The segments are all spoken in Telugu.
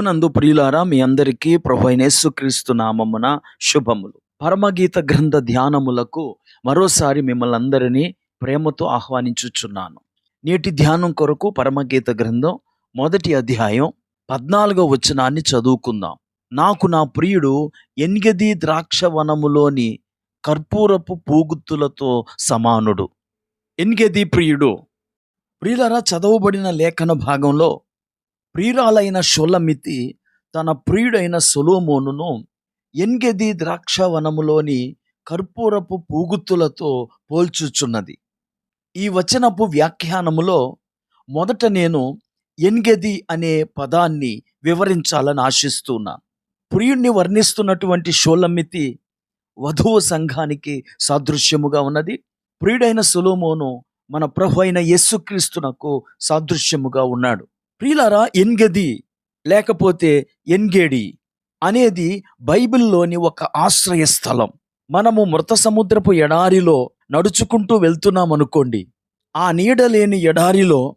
ప్రభునందు ప్రియులారా మీ అందరికీ ప్రభు అయిన యేసుక్రీస్తు నామమున శుభములు. పరమగీత గ్రంథ ధ్యానములకు మరోసారి మిమ్మల్ని అందరినీ ప్రేమతో ఆహ్వానించుచున్నాను. నేటి ధ్యానం కొరకు పరమగీత గ్రంథం మొదటి అధ్యాయం పద్నాలుగో వచనాన్ని చదువుకుందాం. నాకు నా ప్రియుడు ఎన్గది ద్రాక్ష వనములోని కర్పూరపు పూగుత్తులతో సమానుడు. ఎన్గది ప్రియుడు. ప్రియులరా చదవబడిన లేఖన భాగంలో ప్రియురాలైన షోలమితి తన ప్రియుడైన సొలోమోనును ఎన్గెది ద్రాక్షవనములోని కర్పూరపు పూగుత్తులతో పోల్చుచున్నది. ఈ వచనపు వ్యాఖ్యానములో మొదట నేను ఎన్గెది అనే పదాన్ని వివరించాలని ఆశిస్తున్నాను ప్రియుణ్ణి వర్ణిస్తున్నటువంటి షోలమితి వధువు సంఘానికి సాదృశ్యముగా ఉన్నది. ప్రియుడైన సులోమోను మన ప్రభు అయిన యేసుక్రీస్తునకు సాదృశ్యముగా ఉన్నాడు. ప్రియులారా ఎన్గది లేకపోతే ఎన్గేడి అనేది బైబిల్లోని ఒక ఆశ్రయ స్థలం. మనము మృత సముద్రపు ఎడారిలో నడుచుకుంటూ వెళ్తున్నాం అనుకోండి ఆ నీడ లేని ఎడారిలో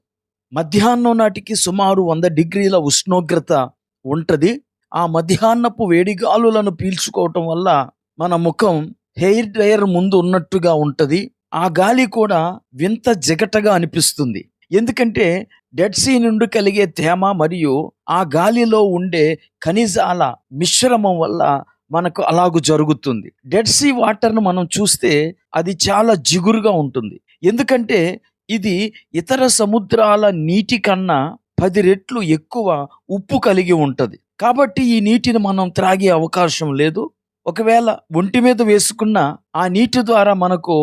మధ్యాహ్నం నాటికి సుమారు వంద డిగ్రీల ఉష్ణోగ్రత ఉంటుంది. ఆ మధ్యాహ్నపు వేడిగాలులను పీల్చుకోవటం వల్ల మన ముఖం హెయిర్ డ్రయర్ ముందు ఉన్నట్టుగా ఉంటుంది. ఆ గాలి కూడా వింత జగటగా అనిపిస్తుంది. ఎందుకంటే డెడ్ సీ నుండి కలిగే తేమ మరియు ఆ గాలిలో ఉండే ఖనిజాల మిశ్రమం వల్ల మనకు అలాగు జరుగుతుంది. డెడ్ సీ వాటర్ను మనం చూస్తే అది చాలా జిగురుగా ఉంటుంది. ఎందుకంటే ఇది ఇతర సముద్రాల నీటి కన్నా పది రెట్లు ఎక్కువ ఉప్పు కలిగి ఉంటుంది. కాబట్టి ఈ నీటిని మనం త్రాగే అవకాశం లేదు. ఒకవేళ ఒంటి మీద వేసుకున్న ఆ నీటి ద్వారా మనకు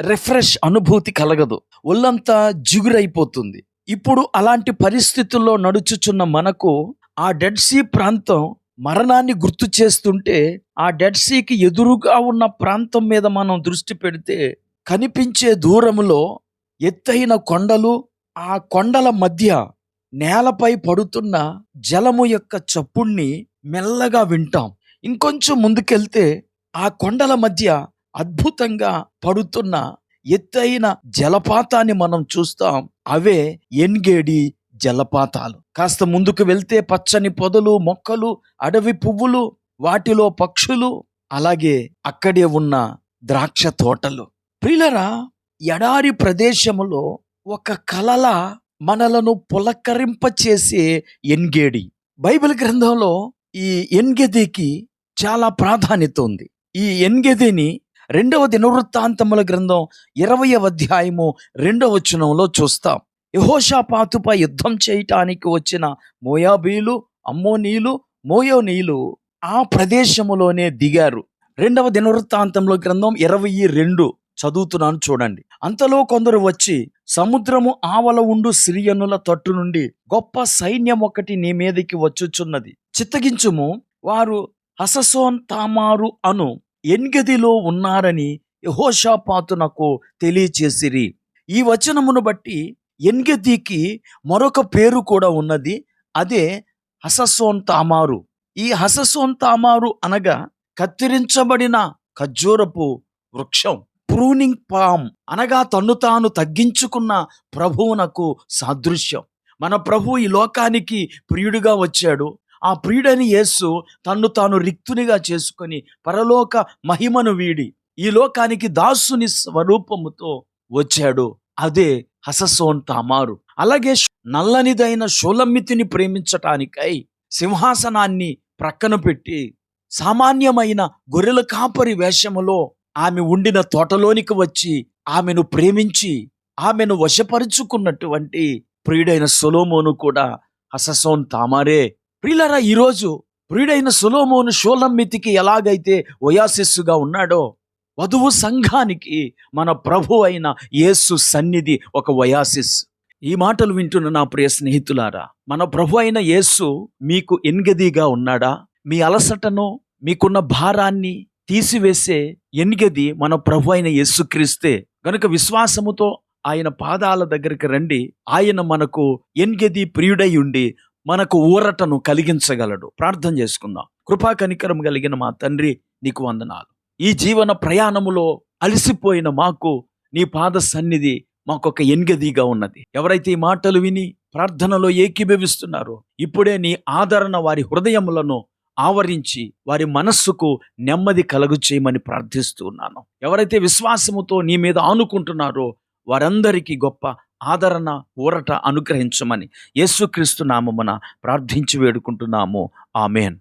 రిఫ్రెష్ అనుభూతి కలగదు. ఒళ్ళంతా జిగురైపోతుంది. ఇప్పుడు అలాంటి పరిస్థితుల్లో నడుచుచున్న మనకు ఆ డెడ్ సీ ప్రాంతం మరణాన్ని గుర్తు చేస్తుంటే ఆ డెడ్ సీకి ఎదురుగా ఉన్న ప్రాంతం మీద మనం దృష్టి పెడితే కనిపించే దూరములో ఎత్తైన కొండలు ఆ కొండల మధ్య నేలపై పడుతున్న జలము యొక్క చప్పుణ్ణి మెల్లగా వింటాం. ఇంకొంచెం ముందుకెళ్తే ఆ కొండల మధ్య అద్భుతంగా పడుతున్న ఎత్తైన జలపాతాన్ని మనం చూస్తాం. అవే ఎన్గేడి జలపాతాలు. కాస్త ముందుకు వెళ్తే పచ్చని పొదలు మొక్కలు అడవి పువ్వులు వాటిలో పక్షులు అలాగే అక్కడే ఉన్న ద్రాక్ష తోటలు. ప్రిలరా ఎడారి ప్రదేశములో ఒక కలల మనలను పులకరింపచేసే ఎన్గేడి. బైబిల్ గ్రంథంలో ఈ ఎన్గెదికి చాలా ప్రాధాన్యత ఉంది. ఈ ఎన్గెదిని రెండవ దినవృత్తాంతముల గ్రంథం ఇరవయవ అధ్యాయము రెండవ వచనంలో చూస్తాం. యహోషాపాతుపై యుద్ధం చేయటానికి వచ్చిన మోయాబీలు అమ్మోనీలు మోయోనీలు ఆ ప్రదేశములోనే దిగారు. రెండవ దినవృత్తాంతంలో గ్రంథం ఇరవై రెండు. చదువుతున్నాను చూడండి. అంతలో కొందరు వచ్చి సముద్రము ఆవల ఉండు సిరియనుల తట్టు నుండి గొప్ప సైన్యం ఒకటి నీ మీదకి వచ్చుచున్నది. చిత్తగించుము. వారు హససోన్ తామారు అను ఎన్గదిలో ఉన్నారని యహోషాపాతునకు తెలియచేసిరి. ఈ వచనమును బట్టి ఎన్గదికి మరొక పేరు కూడా ఉన్నది. అదే హససోన్ తామారు. ఈ హససోన్ తామారు అనగా కత్తిరించబడిన ఖర్జూరపు వృక్షం ప్రూనింగ్ పామ్ అనగా తన్ను తాను తగ్గించుకున్న ప్రభువునకు సాదృశ్యం. మన ప్రభు ఈ లోకానికి ప్రియుడిగా వచ్చాడు. ఆ ప్రియుడని యేసు తన్ను తాను రిక్తునిగా చేసుకొని పరలోక మహిమను వీడి ఈ లోకానికి దాసుని స్వరూపముతో వచ్చాడు. అదే హససోన్ తామారు. అలాగే నల్లనిదైన షోలమ్మితిని ప్రేమించటానికై సింహాసనాన్ని ప్రక్కన పెట్టి సామాన్యమైన గొర్రెల కాపరి వేషములో ఆమె ఉండిన తోటలోనికి వచ్చి ఆమెను ప్రేమించి ఆమెను వశపరుచుకున్నటువంటి ప్రియుడైన సొలోమోను కూడా హససోన్ తామారే ప్రియులరా ఈరోజు ప్రియుడైన సులోమోను షోలమ్మితికి ఎలాగైతే ఒయాసిస్సుగా ఉన్నాడో వధువు సంఘానికి మన ప్రభు అయిన యేసు సన్నిధి ఒక వయాసిస్ ఈ మాటలు వింటున్న నా ప్రియ స్నేహితులారా మన ప్రభు అయిన యేసు మీకు ఎన్గదిగా ఉన్నాడా? మీ అలసటను మీకున్న భారాన్ని తీసివేసే ఎన్గది మన ప్రభు అయిన యేసుక్రీస్తే గనుక విశ్వాసముతో ఆయన పాదాల దగ్గరికి రండి ఆయన మనకు ఎన్గది ప్రియుడై ఉండి మనకు ఊరటను కలిగించగలడు. ప్రార్థన చేసుకుందాం. కృపా కనికరం కలిగిన మా తండ్రి నీకు వందనాలు. ఈ జీవన ప్రయాణములో అలసిపోయిన మాకు నీ పాద సన్నిధి మాకొక ఎన్గదిగా ఉన్నది. ఎవరైతే ఈ మాటలు విని ప్రార్థనలో ఏకీభవిస్తున్నారో ఇప్పుడే నీ ఆదరణ వారి హృదయములను ఆవరించి వారి మనస్సుకు నెమ్మది కలుగు చేయమని ప్రార్థిస్తూ ఉన్నాను. ఎవరైతే విశ్వాసముతో నీ మీద ఆనుకుంటున్నారో వారందరికీ గొప్ప ఆదరణ ఊరట అనుగ్రహించమని యేసుక్రీస్తు నామమున ప్రార్థించి వేడుకుంటున్నాము. ఆమెన్.